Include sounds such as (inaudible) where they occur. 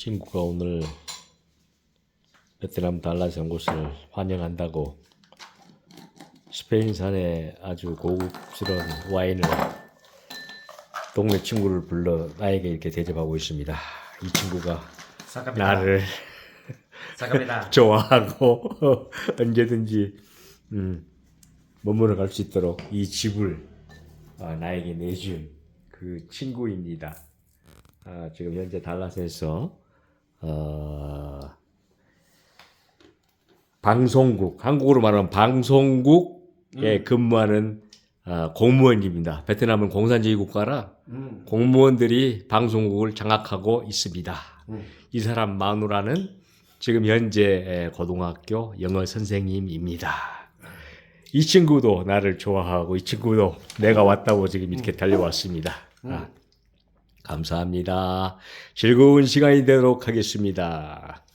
친구가 오늘 베트남 달라스 온 곳을 환영한다고 스페인산의 아주 고급스러운 와인을 동네 친구를 불러 나에게 이렇게 대접하고 있습니다. 이 친구가 사카미다. 나를. (laughs) 좋아하고 (laughs) 언제든지 음, 머무러 갈 수 있도록 이 집을 아, 나에게 내준 그 친구입니다. 아, 지금 현재 달라스에서 어, 방송국 한국으로 말하면 방송국에 근무하는 아, 공무원입니다. 베트남은 공산주의 국가라 음. 공무원들이 방송국을 장악하고 있습니다. 음. 이 사람 마누라는 지금 현재 고등학교 영어 선생님입니다. 이 친구도 나를 좋아하고 이 친구도 내가 왔다고 지금 이렇게 달려왔습니다. 아, 감사합니다. 즐거운 시간이 되도록 하겠습니다.